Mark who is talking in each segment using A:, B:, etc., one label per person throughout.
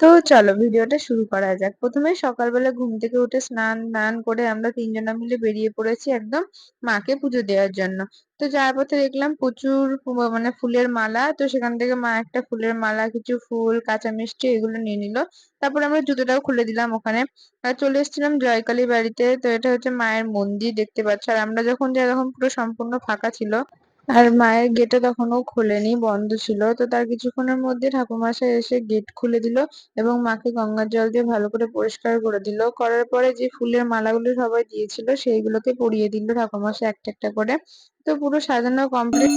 A: তো চলো ভিডিওটা শুরু করা যাক। প্রথমে সকালবেলা ঘুম থেকে উঠে স্নান দান করে আমরা তিনজনা মিলে বেরিয়ে পড়েছি একদম মাকে পুজো দেওয়ার জন্য। তো যাওয়ার পথে দেখলাম প্রচুর মানে ফুলের মালা, তো সেখান থেকে মা একটা ফুলের মালা, কিছু ফুল, কাঁচা মিষ্টি এগুলো নিয়ে নিল। তারপরে আমরা জুতোটাও খুলে দিলাম ওখানে। আর চলে এসেছিলাম জয়কালী বাড়িতে, তো এটা হচ্ছে মায়ের মন্দির, দেখতে পাচ্ছ। আর আমরা যখন যাই তখন পুরো সম্পূর্ণ ফাঁকা ছিল আর মায়ের গেটও তখনও খোলেনি, বন্ধ ছিল। তো তার কিছুক্ষণের মধ্যে ঠাকুরমশাই এসে গেট খুলে দিল এবং মাকে গঙ্গার জল দিয়ে ভালো করে পরিষ্কার করে দিল। করার পরে যে ফুলের মালাগুলো সবাই দিয়েছিল, সেইগুলোকে পরিয়ে দিল ঠাকুরমশাই একটা একটা করে। তো পুরো সাজানো কমপ্লিট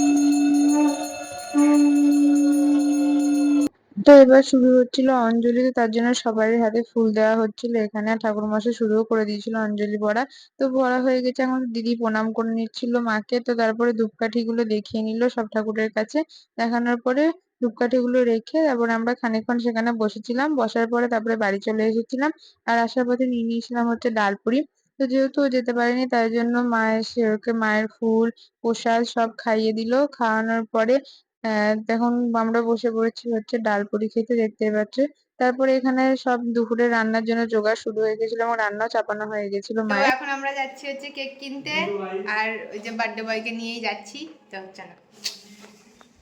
A: তো এবার শুরু হচ্ছিল অঞ্জলি তো তার জন্য সবারই হাতে ফুল দেওয়া হচ্ছিল। এখানে ঠাকুর মশাই শুরুও করে দিয়েছিল অঞ্জলি পড়া তো পড়া হয়ে গেছে, এখন দিদি প্রণাম করে নিচ্ছিল মাকে। তো তারপরে ধূপকাঠি গুলো দেখিয়ে নিল সব ঠাকুরের কাছে। দেখানোর পরে ধূপকাঠি গুলো রেখে তারপরে আমরা খানিকক্ষণ সেখানে বসেছিলাম। বসার পরে তারপরে বাড়ি চলে এসেছিলাম। আর আসার পথে নিয়ে নিয়েছিলাম হচ্ছে ডালপুরি। তো যেহেতু যেতে পারেনি, তাই জন্য মায়ের সে ওকে মায়ের ফুল, প্রসাদ সব খাইয়ে দিল। খাওয়ানোর পরে আহ এখন আমরা বসে পড়েছি হচ্ছে ডালপুরি খেতে দেখতে পাচ্ছ। তারপরে এখানে সব দুপুরে রান্নার জন্য জোগাড় শুরু হয়ে গেছিল এবং রান্নাও চাপানো হয়ে গেছিল মায়ের।
B: এখন আমরা যাচ্ছি হচ্ছে কেক কিনতে আর ওই যে বার্থডে বয়কে নিয়েই যাচ্ছি। তো চলো।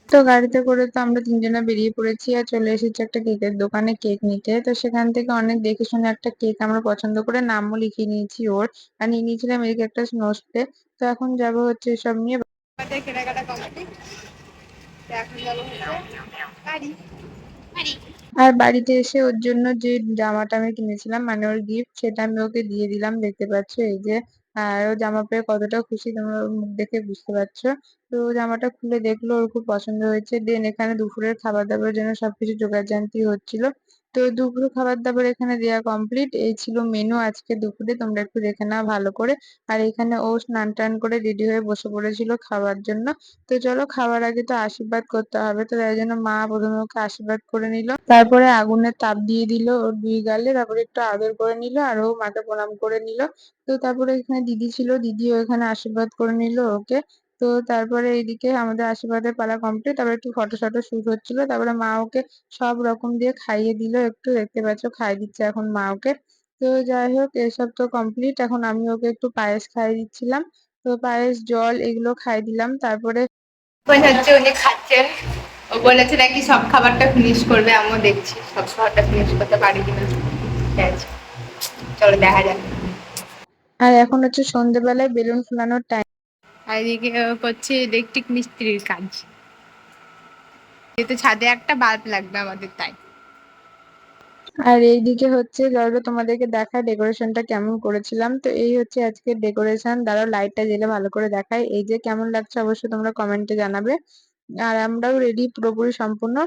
A: তো গাড়িতে করে তো আমরা তিনজনে বেরিয়ে পড়েছি আর চলে এসেছি একটা কেকের দোকানে কেক নিতে। তো সেখান থেকে অনেক দেখে শুনে একটা কেক আমরা পছন্দ করে নামও লিখিয়ে নিয়েছি ওর। আর নিয়ে নিয়েছিলাম এদিকে একটা স্নো স্প্রে তো এখন যাব হচ্ছে এসব নিয়ে।
B: কেনাকাটা কমপ্লিট।
A: আর বাড়িতে এসে ওর জন্য যে জামাটা আমি কিনেছিলাম মানে ওর গিফট সেটা আমি ওকে দিয়ে দিলাম। দেখতে পাচ্ছ এই যে, আর ও জামা পেয়ে কতটা খুশি তোমরা মুখ দেখে বুঝতে পারছ। তো জামাটা খুলে দেখল, ওর খুব পছন্দ হয়েছে। দেন এখানে দুপুরের খাবার দাবারের জন্য সবকিছু জোগাড় হচ্ছিল। তো দুপুরে খাবার দাবার এখানে দেওয়া কমপ্লিট এই ছিল মেনু আজকে দুপুরে। তোমরা একটু দেখে নাও ভালো করে। আর এখানে ও স্নান টান করে রেডি হয়ে বসে পড়েছিল খাওয়ার জন্য। তো চলো খাওয়ার আগে তো আশীর্বাদ করতে হবে। তো তাই জন্য মা প্রথমে ওকে আশীর্বাদ করে নিল। তারপরে আগুনের তাপ দিয়ে দিল ওর দুই গালে। তারপরে একটু আদর করে নিল আর ও মাকে প্রণাম করে নিল। তো তারপরে এখানে দিদি ছিল। দিদিও এখানে আশীর্বাদ করে নিল ওকে। তো তারপরে এইদিকে আমাদের আশীর্বাদের পালা কমপ্লিট তারপরে একটু ফটো শটো শুট হচ্ছিল। তারপরে মা ওকে সব রকম দিয়ে খাইয়ে দিল, একটু দেখতে পাচ্ছ খাইয়ে দিচ্ছে এখন মা ওকে। তো যাই হোক, এসব তো কমপ্লিট এখন আমি ওকে একটু পায়েস খাইয়ে দিচ্ছিলাম। তো পায়েস, জল এগুলো খাইয়ে দিলাম, তারপরে
B: হচ্ছে উনি খাচ্ছেন। ও বলেছে নাকি সব খাবারটা ফিনিশ করবে, আমিও দেখছি সব খাবারটা ফিনিশ করতে পারি কিনা। চলো দেখা যাক।
A: আর এখন হচ্ছে সন্ধ্যেবেলায় বেলুন ফুলানোর টাইম
B: এদিকে করছে ইলেকট্রিক মিস্ত্রির কাজ। যেহেতু ছাদে একটা বাল্ব লাগবে আমাদের, তাই।
A: আর এইদিকে হচ্ছে, ধরো তোমাদেরকে দেখায় ডেকোরেশনটা কেমন করেছিলাম। তো এই হচ্ছে আজকের ডেকোরেশন। দাঁড়াও, লাইটটা জ্বেলে ভালো করে দেখায় এই যে কেমন লাগছে অবশ্যই তোমরা কমেন্টে জানাবে। আর আমরাও রেডি পুরোপুরি সম্পূর্ণ।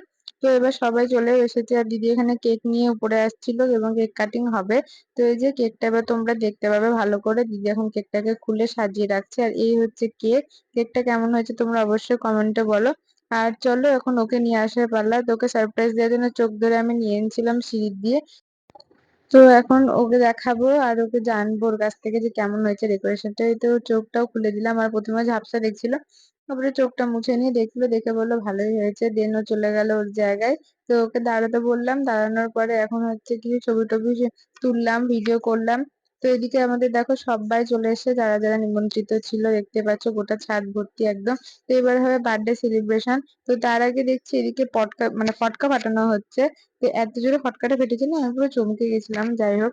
A: তো এবার সবাই চলে এসেছে আর দিদি এখানে কেক নিয়ে উপরে আসছিল এবং কেক কাটিং হবে। তো এই যে কেকটা এবার তোমরা দেখতে পাবে ভালো করে। দিদি এখন কেকটাকে খুলে সাজিয়ে রাখছে আর এই হচ্ছে কেক। কেকটা কেমন হয়েছে তোমরা অবশ্যই কমেন্টে বলো। আর চলো এখন ওকে নিয়ে আসার পাল্লা তোকে সারপ্রাইজ দেওয়ার জন্য চোখ ধরে আমি নিয়ে এনেছিলাম সিঁড়ি দিয়ে। তো এখন ওকে দেখাবো আর ওকে জানব ওর কাছ থেকে যে কেমন হয়েছে ডেকোরেশনটা এই তো চোখটাও খুলে দিলাম আর প্রথমে ঝাপসা দেখছিল। তারপরে চোখটা মুছে নিয়ে দেখল দেখে বলল, ভালোই হয়েছে। দেন ও চলে গেল ওর জায়গায়। তো ওকে দাঁড়াতে বললাম। দাঁড়ানোর পরে এখন হচ্ছে কি ছবি টবি তুললাম ভিডিও করলাম। তো এদিকে আমাদের দেখো সবাই চলে এসেছে যারা যারা নিমন্ত্রিত ছিল দেখতে পাচ্ছ গোটা ছাদ ভর্তি একদম। তো এবার হবে বার্থডে সেলিব্রেশন তো তার আগে দেখছি এদিকে পটকা মানে ফটকা ফাটানো হচ্ছে। তো এত জোরে ফটকাটা ফেটেছে না, আমি পুরো চমকে গেছিলাম, যাই হোক।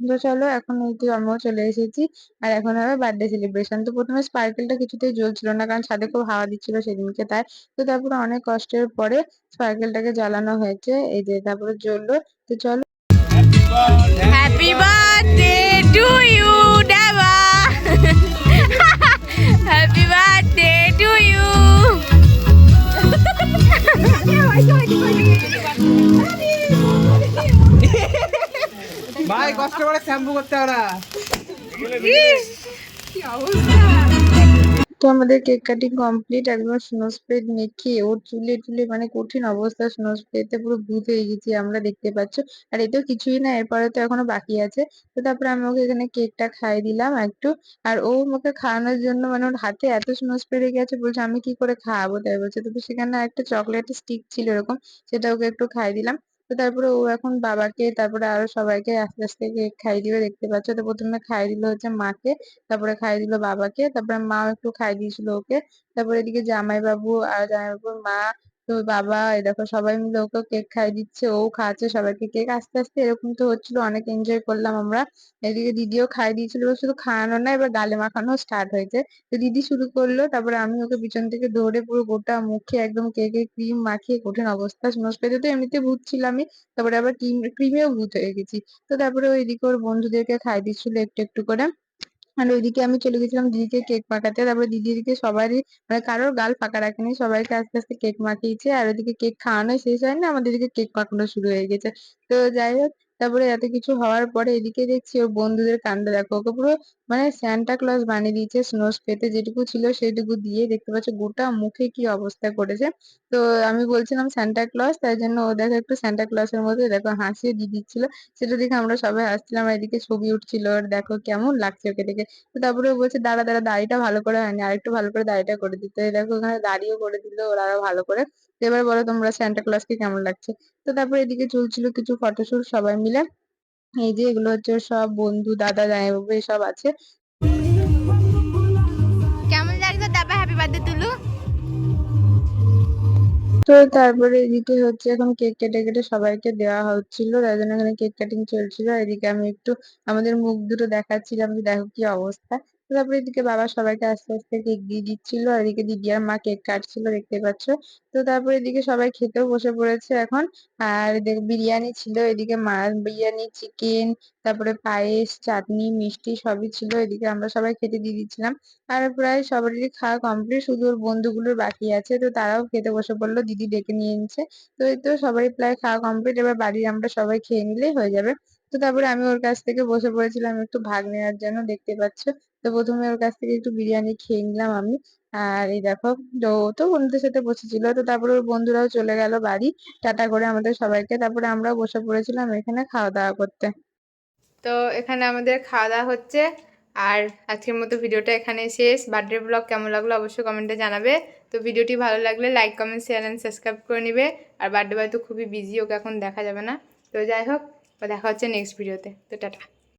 A: তো চলো এখন তো আমিও চলে এসেছি। আর এখন হবে বার্থডে সেলিব্রেশন তো প্রথমে স্পার্কেলটা কিছুতেই জ্বলছিল না, কারণ ছাদে খুব হাওয়া দিচ্ছিল সেদিনকে তাই। তো তারপরে অনেক কষ্টের পরে স্পার্কেলটাকে জ্বালানো হয়েছে, এই যে তারপরে জ্বললো। তো চলো
B: happy birthday to you Deba happy birthday to you
C: ভাই কষ্ট করে শ্যাম্পু করতে ওরা
A: তো আমাদের কেক কাটিং কমপ্লিট একদম স্নো স্প্রে মেখে ওর চুলে টুলে মানে কঠিন অবস্থা স্নো স্প্রেতে পুরো ভূত হয়ে গেছি আমরা দেখতে পাচ্ছ। আর এতেও কিছুই না, এরপরে তো এখনও বাকি আছে। তো তারপরে আমি ওকে এখানে কেকটা খাইয়ে দিলাম একটু। আর ও আমাকে খাওয়ানোর জন্য মানে ওর হাতে এত স্নো স্প্রে লেগে আছে বলছে আমি কি করে খাওয়াবো? তাই বলছে তো সেখানে একটা চকলেটের স্টিক ছিল এরকম, সেটা ওকে একটু খাইয়ে দিলাম। তো তারপরে ও এখন বাবাকে, তারপরে আরও সবাইকে আস্তে আস্তে খাইয়ে দিবে, দেখতে পাচ্ছ? তো প্রথমে খাইয়ে দিল হচ্ছে মাকে, তারপরে খাইয়ে দিল বাবাকে, তারপরে মাও একটু খাইয়ে দিয়েছিল ওকে। তারপরে এদিকে জামাইবাবু আর জামাইবাবুর মা তো বাবা দেখো সবাই মিলে ওকে কেক খাইয়ে দিচ্ছে, ও খাচ্ছে, সবাইকে কেক আস্তে আস্তে এরকম তো হচ্ছিল, অনেক এনজয় করলাম আমরা। এদিকে দিদিও খাইয়ে দিয়েছিল শুধু খাওয়ানো না, এবার গালে মাখানো স্টার্ট হয়েছে। তো দিদি শুরু করল, তারপরে আমি ওকে পিছন থেকে ধরে পুরো গোটা মুখে একদম কেকের ক্রিম মাখিয়ে কঠিন অবস্থা স্নোজ পেতে তো এমনিতে ভূত ছিলামই, তারপরে আবার ক্রিম ক্রিমেও ভূত হয়ে গেছি। তো তারপরে ওই এদিকে ওর বন্ধুদেরকে খাই দিচ্ছিল একটু একটু করে। আর ওইদিকে আমি চলে গেছিলাম দিদিকে কেক পাকাতে তারপরে দিদিকে সবারই মানে কারোর গাল ফাঁকা রাখেনি, সবাইকে আস্তে আস্তে কেক মাখিয়েছে। আর ওইদিকে কেক খাওয়ানো শেষ হয়নি আমাদের দিকে কেক পাকানো শুরু হয়ে গেছে। তো যাই হোক তারপরে এত কিছু হওয়ার পরে এদিকে দেখছি ওর বন্ধুদের কাণ্ড দেখো, ওকে পুরো মানে স্যান্টা ক্লজ বানিয়ে দিয়েছে স্নোজ পেতে যেটুকু ছিল সেটুকু দিয়ে দেখতে পাচ্ছ গোটা মুখে কি অবস্থা করেছে। তো আমি বলছিলাম স্যান্টা ক্লজ তাই জন্য ও দেখো একটু স্যান্টা ক্লজের মধ্যে দেখো হাসিয়ে দিয়ে দিচ্ছিল। সেটা দেখে আমরা সবাই হাসছিলাম এদিকে ছবি উঠছিল, আর দেখো কেমন লাগছে ওকে দেখে। তো তারপরে ও বলছে, দাঁড়া দাঁড়া, দাড়িটা ভালো করে হয়নি আরেকটু ভালো করে দাড়িটা করে দিতে দেখো ওখানে দাড়িও করে দিল, ওরা আরও ভালো করে। এবার বলো তোমরা স্যান্টা ক্লজকে কেমন লাগছে? তো তারপরে এদিকে চলছিল কিছু ফটোশুট সবাই মিলে। এই যে এগুলো হচ্ছে সব বন্ধু দাদা জামাইবাবু এসব আছে।
B: কেমন লাগল তারপর হ্যাপি বার্থডে তুলু
A: তো তারপরে এদিকে হচ্ছে এখন কেক কেটে কেটে সবাইকে দেওয়া হচ্ছিল তাই জন্য এখানে কেক কাটিং চলছিল। এদিকে আমি একটু আমাদের মুখ দুটো দেখাচ্ছিলাম যে দেখো কি অবস্থা। তারপরে এদিকে বাবা সবাইকে আস্তে আস্তে কেক দিয়ে দিচ্ছিল, আর এদিকে দিদি আর মা কেক কাটছিল, দেখতে পাচ্ছ? তো তারপরে এদিকে সবাই খেতেও বসে পড়েছে এখন। আর এদিকে বিরিয়ানি ছিল, এদিকে মা বিরিয়ানি, চিকেন, তারপরে পায়েস, চাটনি, মিষ্টি সবই ছিল, এদিকে আমরা সবাই খেতে দিয়ে দিচ্ছিলাম। আর প্রায় সবারই খাওয়া কমপ্লিট শুধু ওর বন্ধুগুলোর বাকি আছে, তো তারাও খেতে বসে পড়ল, দিদি ডেকে নিয়ে নিচ্ছে তো এই তো সবারই প্রায় খাওয়া কমপ্লিট এবার বাড়ির আমরা সবাই খেয়ে নিলেই হয়ে যাবে। তো তারপরে আমি ওর কাছ থেকে বসে পড়েছিলাম একটু ভাগ নেওয়ার জন্য, দেখতে পাচ্ছ? তো প্রথমে ওর কাছ থেকে একটু বিরিয়ানি খেয়ে নিলাম আমি। আর এই দেখো, তো তো বন্ধুদের সাথে বসেছিল। তো তারপরে ওর বন্ধুরাও চলে গেল বাড়ি। টাটা করে আমাদের সবাইকে। তারপরে আমরাও বসে পড়েছিলাম এখানে খাওয়া দাওয়া করতে।
B: তো এখানে আমাদের খাওয়া দাওয়া হচ্ছে। আর আজকের মতো ভিডিওটা এখানে শেষ। বার্থডে ব্লগ কেমন লাগল অবশ্যই কমেন্টে জানাবে। তো ভিডিওটি ভালো লাগলে like, comment share and subscribe করে নিবে। আর বার্থডে বয় তো খুবই বিজি ওকে এখন দেখা যাবে না। তো যাই হোক দেখা হচ্ছে নেক্সট ভিডিওতে তো টাটা।